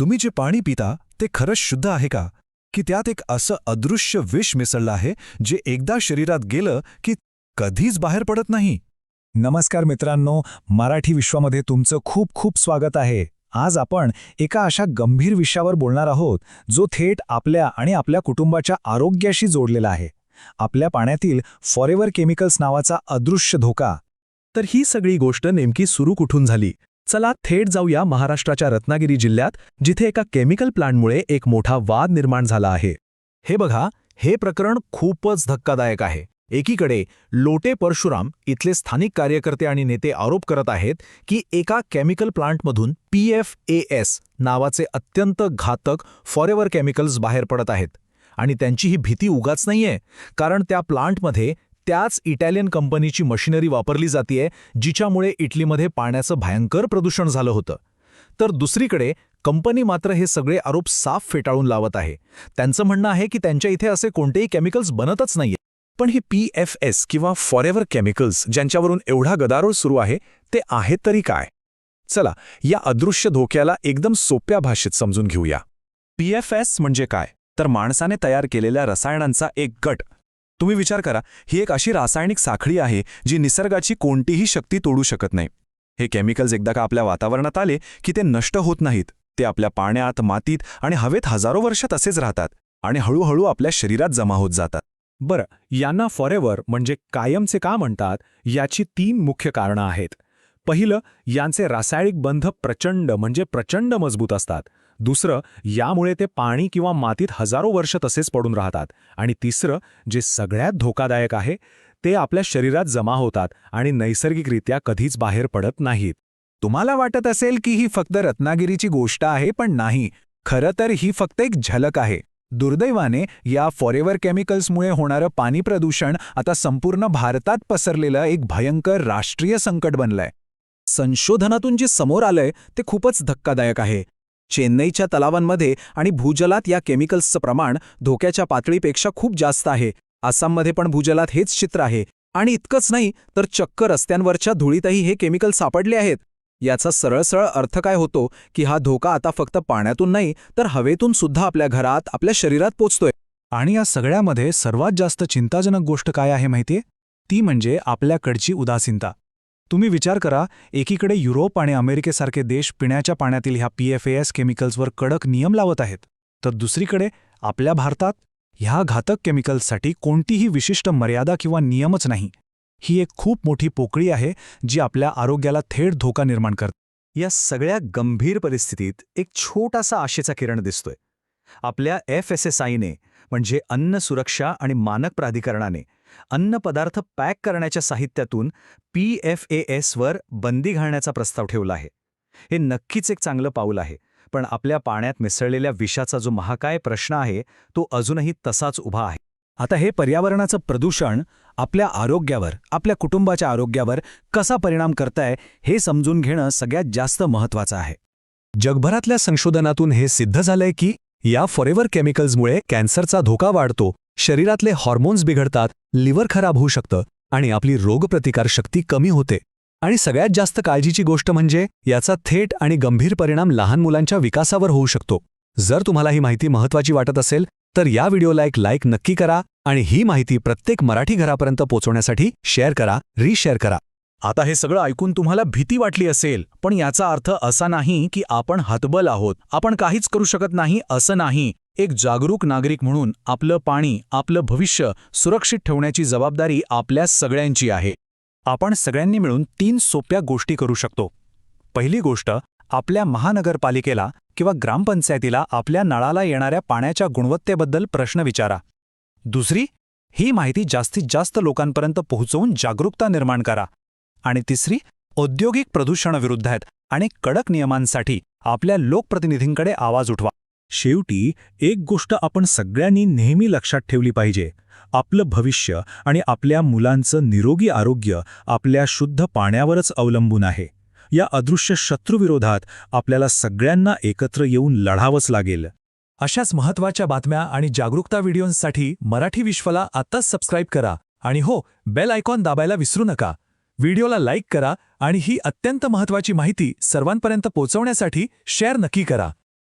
तुम्ही जे पाणी पिता ते खरंच शुद्ध आहे का? की त्यात एक असं अदृश्य विष मिसळलं आहे जे एकदा शरीरात गेलं की कधीच बाहेर पडत नाही? नमस्कार मित्रांनो मराठी विश्वामध्ये तुमचं खूप खूप स्वागत आहे. आज आपण एका अशा गंभीर विषयावर बोलणार आहोत जो थेट आपल्या आणि आपल्या कुटुंबाच्या आरोग्याशी जोडलेला आहे. आपल्या पाण्यातील फॉरेवर केमिकल्स नावाचा अदृश्य धोका. तर ही सगळी गोष्ट नेमकी सुरू कुठून झाली? चला थेट जाऊया महाराष्ट्राच्या रत्नागिरी जिल्ह्यात जिथे एका केमिकल प्लांटमुळे एक मोठा वाद निर्माण झाला आहे. हे बघा हे प्रकरण खूपच धक्कादायक आहे. एकीकडे लोटे परशुराम इथले स्थानिक कार्यकर्ते आणि नेते आरोप करत आहेत की एका केमिकल प्लांटमधून पी एफ ए एस नावाचे अत्यंत घातक फॉरेवर केमिकल्स बाहेर पडत आहेत. आणि त्यांची ही भीती उगाच नाहीये कारण त्या प्लांटमध्ये त्याच इटॅलियन कंपनीची मशिनरी वापरली जातीये जिच्यामुळे इटलीमध्ये पाण्याचं भयंकर प्रदूषण झालं होतं. तर दुसरीकडे कंपनी मात्र हे सगळे आरोप साफ फेटाळून लावत आहे. त्यांचं म्हणणं आहे की त्यांच्या इथे असे कोणतेही केमिकल्स बनतच नाहीये पण हे पी एफ एस किंवा फॉरेव्हर केमिकल्स ज्यांच्यावरून एवढा गदारोळ सुरू आहे ते आहेत तरी काय? चला या अदृश्य धोक्याला एकदम सोप्या भाषेत समजून घेऊया. पी एफ एस म्हणजे काय? तर माणसाने तयार केलेल्या रसायनांचा एक गट तुम्ही विचार करा ही एक अशी रासायनिक साखळी आहे जी निसर्गाची कोणतीही शक्ती तोडू शकत नाही. हे केमिकल्स एकदा का आपल्या वातावरणात आले की ते नष्ट होत नाहीत. ते आपल्या पाण्यात मातीत आणि हवेत हजारो वर्ष तसेच राहतात आणि हळूहळू आपल्या शरीरात जमा होत जातात. बरं यांना फॉरेवर म्हणजे कायमचे का म्हणतात याची तीन मुख्य कारणं आहेत. पहिलं यांचे रासायनिक बंध प्रचंड म्हणजे प्रचंड मजबूत असतात. दुसरं यामुळे ते पाणी किंवा मातीत हजारो वर्ष तसेच पडून राहतात. आणि तिसरं जे सगळ्यात धोकादायक आहे ते आपल्या शरीरात जमा होतात आणि नैसर्गिकरित्या कधीच बाहेर पडत नाहीत. तुम्हाला वाटत असेल की ही फक्त रत्नागिरीची गोष्ट आहे पण नाही. खरं तर ही फक्त एक झलक आहे. दुर्दैवाने या फॉरेवर केमिकल्समुळे होणारं पाणी प्रदूषण आता संपूर्ण भारतात पसरलेलं एक भयंकर राष्ट्रीय संकट बनलंय. संशोधनातून जे समोर आलंय ते खूपच धक्कादायक आहे. चेन्नईच्या तलावांमध्ये आणि भूजलात या केमिकल्सचं प्रमाण धोक्याच्या पातळीपेक्षा खूप जास्त आहे. आसाममध्ये पण भूजलात हेच चित्र आहे. आणि इतकंच नाही तर चक्क रस्त्यांवरच्या धुळीतही हे केमिकल सापडले आहेत. याचा सरळसरळ अर्थ काय होतो की हा धोका आता फक्त पाण्यातून नाही तर हवेतून सुद्धा आपल्या घरात आपल्या शरीरात पोचतोय. आणि या सगळ्यामध्ये सर्वात जास्त चिंताजनक गोष्ट काय आहे माहितीये? ती म्हणजे आपल्याकडची उदासीनता. तुम्ही विचार करा एकीकडे युरोप आणि अमेरिकेसारखे देश पिण्याच्या पाण्यातील ह्या पी एफ एस केमिकल्सवर कडक नियम लावत आहेत तर दुसरीकडे आपल्या भारतात ह्या घातक केमिकल्ससाठी कोणतीही विशिष्ट मर्यादा किंवा नियमच नाही. ही एक खूप मोठी पोकळी आहे जी आपल्या आरोग्याला थेट धोका निर्माण करते. या सगळ्या गंभीर परिस्थितीत एक छोटासा आशेचा किरण दिसतोय. आपल्या एफ एस एस आयने म्हणजे अन्न सुरक्षा आणि मानक प्राधिकरणाने अन्न पदार्थ पॅक करण्याच्या साहित्यातून पी एफ ए एसवर बंदी घालण्याचा प्रस्ताव ठेवला आहे. हे नक्कीच एक चांगलं पाऊल आहे पण आपल्या पाण्यात मिसळलेल्या विषाचा जो महाकाय प्रश्न आहे तो अजूनही तसाच उभा आहे. आता हे पर्यावरणाचं प्रदूषण आपल्या आरोग्यावर आपल्या कुटुंबाच्या आरोग्यावर कसा परिणाम करताय हे समजून घेणं सगळ्यात जास्त महत्वाचं आहे. जगभरातल्या संशोधनातून हे सिद्ध झालंय की या फॉरेव्हर केमिकल्समुळे कॅन्सरचा धोका वाढतो शरीरातले हॉर्मोन्स बिघडतात लिव्हर खराब होऊ शकतं आणि आपली रोगप्रतिकारशक्ती कमी होते. आणि सगळ्यात जास्त काळजीची गोष्ट म्हणजे याचा थेट आणि गंभीर परिणाम लहान मुलांच्या विकासावर होऊ शकतो. जर तुम्हाला ही माहिती महत्वाची वाटत असेल तर या व्हिडिओला एक लाईक नक्की करा आणि ही माहिती प्रत्येक मराठी घरापर्यंत पोहोचवण्यासाठी शेअर करा रीशेअर करा. आता हे सगळं ऐकून तुम्हाला भीती वाटली असेल पण याचा अर्थ असा नाही की आपण हतबल आहोत. आपण काहीच करू शकत नाही असं नाही. एक जागरूक नागरिक म्हणून आपलं पाणी आपलं भविष्य सुरक्षित ठेवण्याची जबाबदारी आपल्या सगळ्यांची आहे. आपण सगळ्यांनी मिळून तीन सोप्या गोष्टी करू शकतो. पहिली गोष्ट आपल्या महानगरपालिकेला किंवा ग्रामपंचायतीला आपल्या नळाला येणाऱ्या पाण्याच्या गुणवत्तेबद्दल प्रश्न विचारा. दुसरी ही माहिती जास्तीत जास्त लोकांपर्यंत पोहोचवून जागरूकता निर्माण करा. आणि तिसरी औद्योगिक प्रदूषणाविरुद्ध आहेत आणि कडक नियमांसाठी आपल्या लोकप्रतिनिधींकडे आवाज उठवा. शेवटी एक गोष्ट आपण सगळ्यांनी नेहमी लक्षात ठेवली पाहिजे. आपलं भविष्य आणि आपल्या मुलांचं निरोगी आरोग्य आपल्या शुद्ध पाण्यावरच अवलंबून आहे. या अदृश्य शत्रूविरोधात आपल्याला सगळ्यांना एकत्र येऊन लढावंच लागेल. अशाच महत्त्वाच्या बातम्या आणि जागरूकता व्हिडिओंसाठी मराठी विश्वाला आत्ताच सबस्क्राईब करा आणि हो बेल आयकॉन दाबायला विसरू नका. व्हिडिओला लाईक करा आणि ही अत्यंत महत्त्वाची माहिती सर्वांपर्यंत पोहोचवण्यासाठी शेअर नक्की करा.